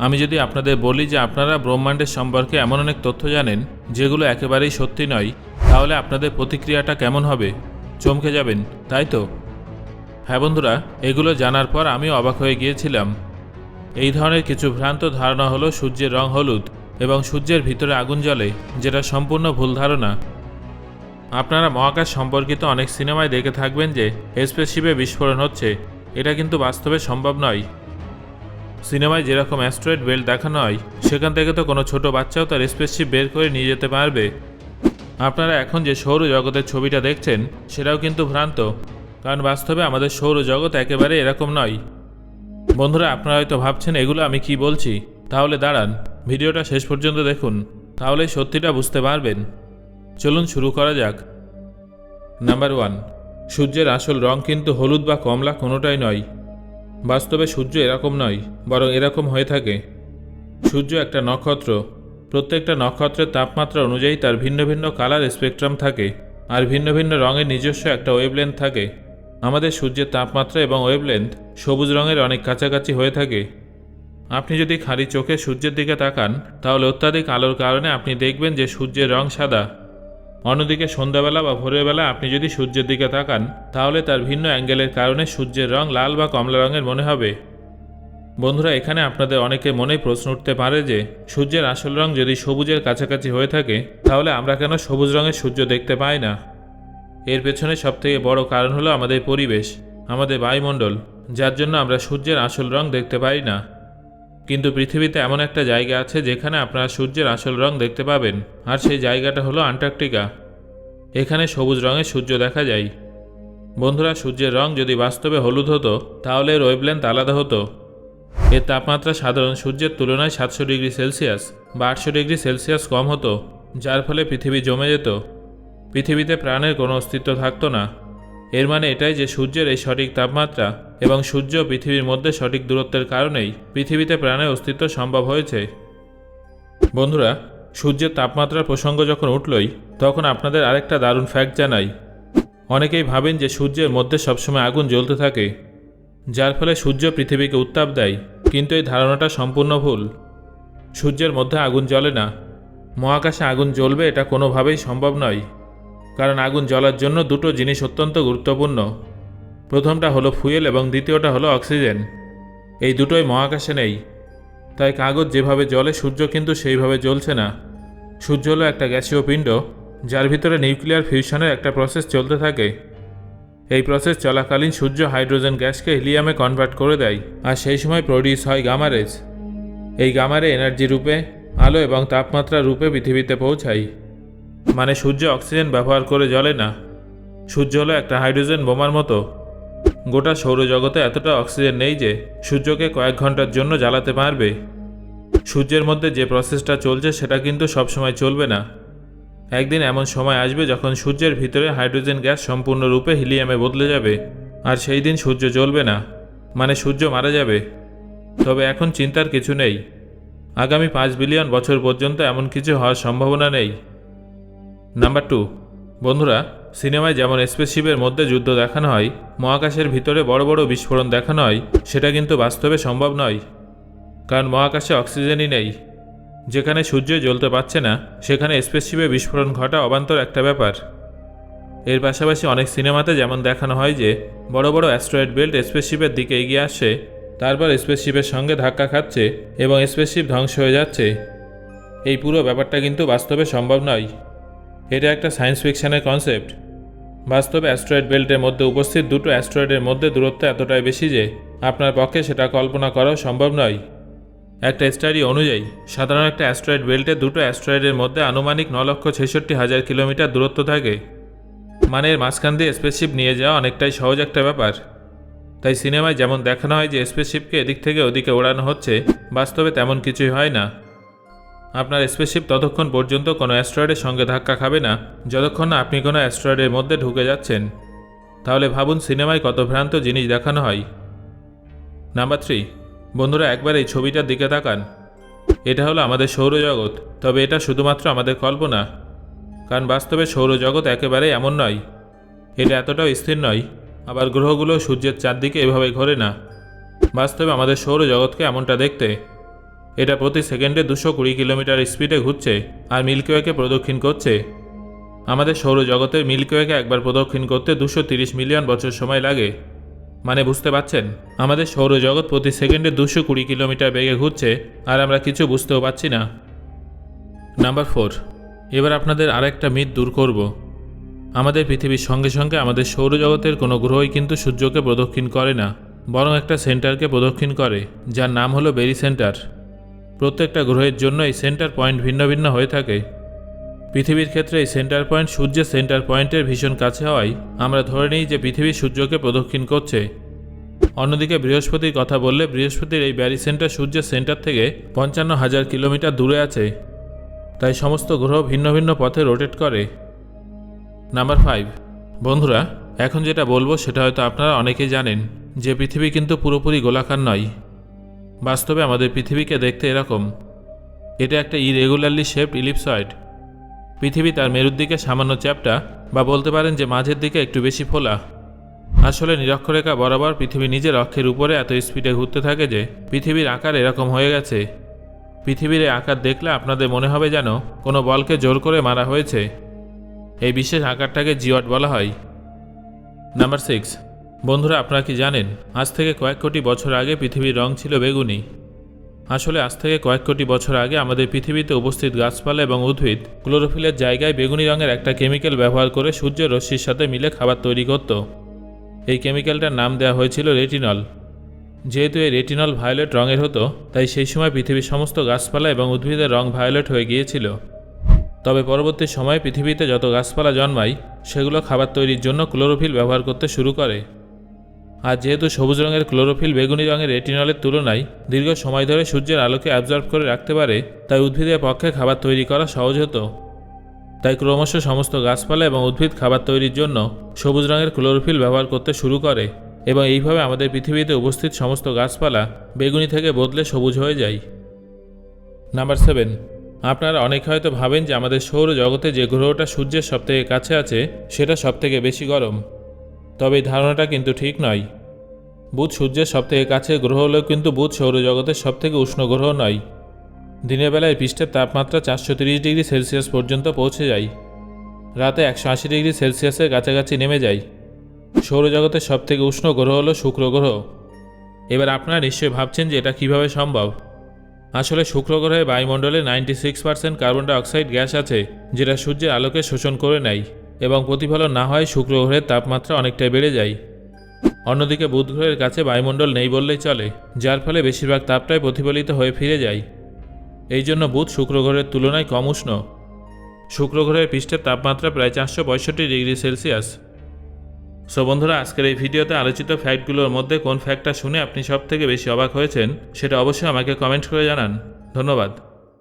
আমি যদি আপনাদের বলি যে আপনারা ব্রহ্মাণ্ডের সম্পর্কে এমন অনেক তথ্য জানেন, যেগুলো একেবারেই সত্যি নয়, তাহলে আপনাদের প্রতিক্রিয়াটা কেমন হবে? চমকে যাবেন, তাই তো? হ্যাঁ বন্ধুরা, এগুলো জানার পর আমিও অবাক হয়ে গিয়েছিলাম। এই ধরনের কিছু ভ্রান্ত ধারণা হলো সূর্যের রং হলুদ এবং সূর্যের ভিতরে আগুন জ্বলে, যেটা সম্পূর্ণ ভুল ধারণা। আপনারা মহাকাশ সম্পর্কিত অনেক সিনেমায় দেখে থাকবেন যে স্পেসশিপে বিস্ফোরণ হচ্ছে। এটা কিন্তু বাস্তবে সম্ভব নয়। সিনেমায় যেরকম অ্যাস্ট্রয়েড বেল্ট দেখানো হয়, সেখান থেকে তো কোনো ছোট বাচ্চাও তার স্পেসশিপ বের করে নিয়ে যেতে পারবে। আপনারা এখন যে সৌরজগতের ছবিটা দেখছেন, সেটাও কিন্তু ভ্রান্ত, কারণ বাস্তবে আমাদের সৌরজগৎ একেবারে এরকম নয়। বন্ধুরা, আপনারা হয়তো ভাবছেন, এগুলো আমি কি বলছি? তাহলে দাঁড়ান, ভিডিওটা শেষ পর্যন্ত দেখুন তাহলে সত্যিটা বুঝতে পারবেন। চলুন শুরু করা যাক। নাম্বার ওয়ান, সূর্যের আসল রং কিন্তু হলুদ বা কমলা কোনোটাই নয়। বাস্তবে সূর্য এরকম নয়, বরং এরকম হয়ে থাকে। সূর্য একটা নক্ষত্র। প্রত্যেকটা নক্ষত্রের তাপমাত্রা অনুযায়ী তার ভিন্ন ভিন্ন কালার স্পেকট্রাম থাকে, আর ভিন্ন ভিন্ন রঙের নিজস্ব একটা ওয়েভলেন্থ থাকে। আমাদের সূর্যের তাপমাত্রা এবং ওয়েভলেন্থ সবুজ রঙের অনেক কাছাকাছি হয়ে থাকে। আপনি যদি খালি চোখে সূর্যের দিকে তাকান, তাহলে অত্যাধিক আলোর কারণে আপনি দেখবেন যে সূর্যের রং সাদা। অন্যদিকে সন্ধ্যাবেলা বা ভোরের বেলা আপনি যদি সূর্যের দিকে তাকান, তাহলে তার ভিন্ন অ্যাঙ্গেলের কারণে সূর্যের রং লাল বা কমলা রঙের মনে হবে। বন্ধুরা, এখানে আপনাদের অনেকে মনেই প্রশ্ন উঠতে পারে যে, সূর্যের আসল রং যদি সবুজের কাছাকাছি হয়ে থাকে, তাহলে আমরা কেন সবুজ রঙের সূর্য দেখতে পাই না? এর পেছনে সবথেকে বড় কারণ হলো আমাদের পরিবেশ, আমাদের বায়ুমণ্ডল, যার জন্য আমরা সূর্যের আসল রং দেখতে পাই না। কিন্তু পৃথিবীতে এমন একটা জায়গা আছে যেখানে আপনারা সূর্যের আসল রং দেখতে পাবেন, আর সেই জায়গাটা হলো আন্টার্কটিকা। এখানে সবুজ রঙের সূর্য দেখা যায়। বন্ধুরা, সূর্যের রং যদি বাস্তবে হলুদ হতো, তাহলে এর ওয়েভলেন্থ আলাদা হতো। এর তাপমাত্রা সাধারণ সূর্যের তুলনায় সাতশো ডিগ্রি সেলসিয়াস বা আটশো ডিগ্রি সেলসিয়াস কম হতো, যার ফলে পৃথিবী জমে যেত। পৃথিবীতে প্রাণের কোনো অস্তিত্ব থাকতো না। এর মানে এটাই যে সূর্যের এই সঠিক তাপমাত্রা। এবং সূর্য পৃথিবীর মধ্যে সঠিক দূরত্বের কারণেই পৃথিবীতে প্রাণের অস্তিত্ব সম্ভব হয়েছে। বন্ধুরা, সূর্যের তাপমাত্রার প্রসঙ্গ যখন উঠলই, তখন আপনাদের আরেকটা দারুণ ফ্যাক্ট জানাই। অনেকেই ভাবেন যে সূর্যের মধ্যে সবসময় আগুন জ্বলতে থাকে, যার ফলে সূর্য পৃথিবীকে উত্তাপ দেয়, কিন্তু এই ধারণাটা সম্পূর্ণ ভুল। সূর্যের মধ্যে আগুন জ্বলে না। মহাকাশে আগুন জ্বলবে এটা কোনোভাবেই সম্ভব নয়, কারণ আগুন জ্বলার জন্য দুটো জিনিস অত্যন্ত গুরুত্বপূর্ণ। প্রথমটা হলো ফুয়েল এবং দ্বিতীয়টা হলো অক্সিজেন। এই দুটোই মহাকাশে নেই। তাই কাগজ যেভাবে জলে সূর্য কিন্তু সেইভাবে জ্বলছে না। সূর্য হলো একটা গ্যাসীয় পিণ্ড, যার ভিতরে নিউক্লিয়ার ফিউশনের একটা প্রসেস চলতে থাকে। এই প্রসেস চলাকালীন সূর্য হাইড্রোজেন গ্যাসকে হিলিয়ামে কনভার্ট করে দেয়, আর সেই সময় প্রডিউস হয় গামারেজ। এই গামারে এনার্জি রূপে, আলো এবং তাপমাত্রা রূপে পৃথিবীতে পৌঁছায়। মানে সূর্য অক্সিজেন ব্যবহার করে জ্বলে না। সূর্য হলো একটা হাইড্রোজেন বোমার মতো। গোটা সৌরজগতে এতটা অক্সিজেন নেই যে সূর্যকে কয়েক ঘণ্টার জন্য জ্বালাতে পারবে। সূর্যের মধ্যে যে প্রসেসটা চলছে সেটা কিন্তু সবসময় চলবে না। একদিন এমন সময় আসবে যখন সূর্যের ভিতরে হাইড্রোজেন গ্যাস সম্পূর্ণরূপে হিলিয়ামে বদলে যাবে, আর সেই দিন সূর্য জ্বলবে না মানে সূর্য মারা যাবে। তবে এখন চিন্তার কিছু নেই। আগামী পাঁচ বিলিয়ন বছর পর্যন্ত এমন কিছু হওয়ার সম্ভাবনা নেই। নাম্বার টু বন্ধুরা, সিনেমায় যেমন স্পেসশিপের মধ্যে যুদ্ধ দেখানো হয়, মহাকাশের ভিতরে বড় বড় বিস্ফোরণ দেখানো হয়, সেটা কিন্তু বাস্তবে সম্ভব নয়। কারণ মহাকাশে অক্সিজেনই নেই। যেখানে সূর্য জ্বলতে পারছে না, সেখানে স্পেসশিপে বিস্ফোরণ ঘটা অবান্তর একটা ব্যাপার। এর পাশাপাশি অনেক সিনেমাতে যেমন দেখানো হয় যে, বড় বড় অ্যাস্ট্রয়েড বেল্ট স্পেসশিপের দিকে এগিয়ে আসছে, তারপর স্পেসশিপের সঙ্গে ধাক্কা খাচ্ছে এবং স্পেসশিপ ধ্বংস হয়ে যাচ্ছে। এই পুরো ব্যাপারটা কিন্তু বাস্তবে সম্ভব নয়। এটা একটা সায়েন্স ফিকশনের কনসেপ্ট বাস্তবে অ্যাস্ট্রয়েড বেল্টের মধ্যে উপস্থিত দুটো অ্যাস্ট্রয়েডের মধ্যে দূরত্ব এতটাই বেশি যে আপনার পক্ষে সেটা কল্পনা করাও সম্ভব নয়। একটা স্টাডি অনুযায়ী, সাধারণ একটা অ্যাস্ট্রয়েড বেল্টে দুটো অ্যাস্ট্রয়েডের মধ্যে আনুমানিক ন লক্ষ ছেষট্টি হাজার কিলোমিটার দূরত্ব থাকে। মানে এর মাঝখান দিয়ে স্পেসশিপ নিয়ে যাওয়া অনেকটাই সহজ একটা ব্যাপার। তাই সিনেমায় যেমন দেখানো হয় যে স্পেসশিপকে এদিক থেকে ওদিকে ওড়ানো হচ্ছে, বাস্তবে তেমন কিছুই হয় না। আপনার স্পেসশিপ ততক্ষণ পর্যন্ত কোনো অ্যাস্ট্রয়েডের সঙ্গে ধাক্কা খাবে না। যতক্ষণ না আপনি কোনো অ্যাস্ট্রয়েডের মধ্যে ঢুকে যাচ্ছেন। তাহলে ভাবুন সিনেমায় কত ভ্রান্ত জিনিস দেখানো হয়। নাম্বার থ্রি বন্ধুরা একবার এই ছবিটার দিকে তাকান। এটা হলো আমাদের সৌরজগৎ, তবে এটা শুধুমাত্র আমাদের কল্পনা। কারণ বাস্তবে সৌরজগৎ একেবারে এমন নয়। এটা এতটাও স্থির নয়, আবার গ্রহগুলো সূর্যের চারদিকে এভাবে ঘোরে না। বাস্তবে আমাদের সৌরজগৎকে এমনটা দেখতে এটা প্রতি সেকেন্ডে দুশো কুড়ি কিলোমিটার স্পিডে ঘুরছে আর মিল্কিওয়েকে প্রদক্ষিণ করছে। আমাদের সৌরজগতের মিল্কিওয়েকে একবার প্রদক্ষিণ করতে দুশো তিরিশ মিলিয়ন বছর সময় লাগে। মানে বুঝতে পারছেন? আমাদের সৌরজগৎ প্রতি সেকেন্ডে দুশো কুড়ি কিলোমিটার বেগে ঘুরছে আর আমরা কিছু বুঝতেও পারছি না। Number four. এবার আপনাদের আরেকটা মিথ দূর করব। আমাদের পৃথিবীর সঙ্গে সঙ্গে আমাদের সৌরজগতের কোনো গ্রহই কিন্তু সূর্যকে প্রদক্ষিণ করে না, বরং একটা সেন্টারকে প্রদক্ষিণ করে, যার নাম হলো বেরি সেন্টার। প্রত্যেকটা গ্রহের জন্য এই সেন্টার পয়েন্ট ভিন্ন ভিন্ন হয়ে থাকে। পৃথিবীর ক্ষেত্রে এই সেন্টার পয়েন্ট সূর্যের সেন্টার পয়েন্টের ভীষণ কাছে হওয়ায় আমরা ধরে নিই যে পৃথিবী সূর্যকে প্রদক্ষিণ করছে। অন্যদিকে বৃহস্পতির কথা বললে বৃহস্পতির এই ব্যারি সেন্টার সূর্যের সেন্টার থেকে পঞ্চান্ন হাজার কিলোমিটার দূরে আছে। তাই সমস্ত গ্রহ ভিন্ন ভিন্ন পথে রোটেট করে। Number five. বন্ধুরা, এখন যেটা বলব সেটা হয়তো আপনারা অনেকেই জানেন যে পৃথিবী কিন্তু পুরোপুরি গোলাকার নয়। বাস্তবে আমাদের পৃথিবীকে দেখতে এরকম। এটা একটা ইরেগুলারলি শেপড ইলিপসয়েড পৃথিবী তার মেরুর দিকে সামান্য চ্যাপটা বা বলতে পারেন যে মাঝের দিকে একটু বেশি ফোলা। আসলে নিরক্ষরেখা বরাবর পৃথিবী নিজের অক্ষের উপরে এত স্পিডে ঘুরতে থাকে যে পৃথিবীর আকার এরকম হয়ে গেছে। পৃথিবীর এই আকার দেখলে আপনাদের মনে হবে যেন কোনো বলকে জোর করে মারা হয়েছে। এই বিশেষ আকারটাকে জিওট বলা হয়। Number six. বন্ধুরা, আপনারা কি জানেন, আজ থেকে কয়েক কোটি বছর আগে পৃথিবীর রং ছিল বেগুনি। আসলে আজ থেকে কয়েক কোটি বছর আগে আমাদের পৃথিবীতে উপস্থিত গাছপালা এবং উদ্ভিদ ক্লোরোফিলের জায়গায় বেগুনি রঙের একটা কেমিক্যাল ব্যবহার করে সূর্যের রশ্মির সাথে মিলে খাবার তৈরি করত। এই কেমিক্যালটার নাম দেওয়া হয়েছিল রেটিনল। যেহেতু এই রেটিনল ভায়োলেট রঙের হতো, তাই সেই সময় পৃথিবীর সমস্ত গাছপালা এবং উদ্ভিদের রং ভায়োলেট হয়ে গিয়েছিল। তবে পরবর্তী সময়ে পৃথিবীতে যত গাছপালা জন্মায়, সেগুলো খাবার তৈরির জন্য ক্লোরোফিল ব্যবহার করতে শুরু করে। আর যেহেতু সবুজ রঙের ক্লোরোফিল বেগুনি রঙের রেটিনলের তুলনায় দীর্ঘ সময় ধরে সূর্যের আলোকে অ্যাবজর্ব করে রাখতে পারে, তাই উদ্ভিদের পক্ষে খাবার তৈরি করা সহজ হতো। তাই ক্রমশ সমস্ত গাছপালা এবং উদ্ভিদ খাবার তৈরির জন্য সবুজ রঙের ক্লোরোফিল ব্যবহার করতে শুরু করে এবং এইভাবে আমাদের পৃথিবীতে উপস্থিত সমস্ত গাছপালা বেগুনি থেকে বদলে সবুজ হয়ে যায়। নাম্বার সেভেন, আপনারা অনেকে হয়তো ভাবেন যে আমাদের সৌর জগতে যে গ্রহটা সূর্যের সবথেকে কাছে আছে, সেটা সবথেকে বেশি গরম। তবে এই ধারণাটা কিন্তু ঠিক নয়। বুধ সূর্যের সবথেকে কাছে গ্রহ হলেও কিন্তু বুধ সৌরজগতের সবথেকে উষ্ণ গ্রহ নয়। দিনের বেলায় পৃষ্ঠের তাপমাত্রা চারশো ডিগ্রি সেলসিয়াস পর্যন্ত পৌঁছে যায়। রাতে একশো আশি ডিগ্রি সেলসিয়াসের কাছাকাছি নেমে যায়। সৌরজগতের সবথেকে উষ্ণ গ্রহ হলো শুক্র গ্রহ। এবার আপনারা নিশ্চয়ই ভাবছেন যে এটা কীভাবে সম্ভব? আসলে শুক্র গ্রহে বায়ুমণ্ডলে ninety six percent carbon dioxide gas আছে, যেটা সূর্যের আলোকে শোষণ করে নেয়। এবং প্রতিফলন না হয় শুক্র গ্রহের তাপমাত্রা অনেকটাই বেড়ে যায়। অন্যদিকে বুধ গ্রহের কাছে বায়ুমণ্ডল নেই বললেই চলে, যার ফলে বেশিরভাগ তাপটাই প্রতিফলিত হয়ে ফিরে যায়। এই জন্য বুধ শুক্র গ্রহের তুলনায় কম উষ্ণ। শুক্র গ্রহের পৃষ্ঠের তাপমাত্রা প্রায় চারশো পঁয়ষট্টি ডিগ্রি সেলসিয়াস। সো বন্ধুরা, আজকের এই ভিডিওতে আলোচিত ফ্যাক্টগুলোর মধ্যে কোন ফ্যাক্টটা শুনে আপনি সব থেকে বেশি অবাক হয়েছেন, সেটা অবশ্যই আমাকে কমেন্ট করে জানান। ধন্যবাদ।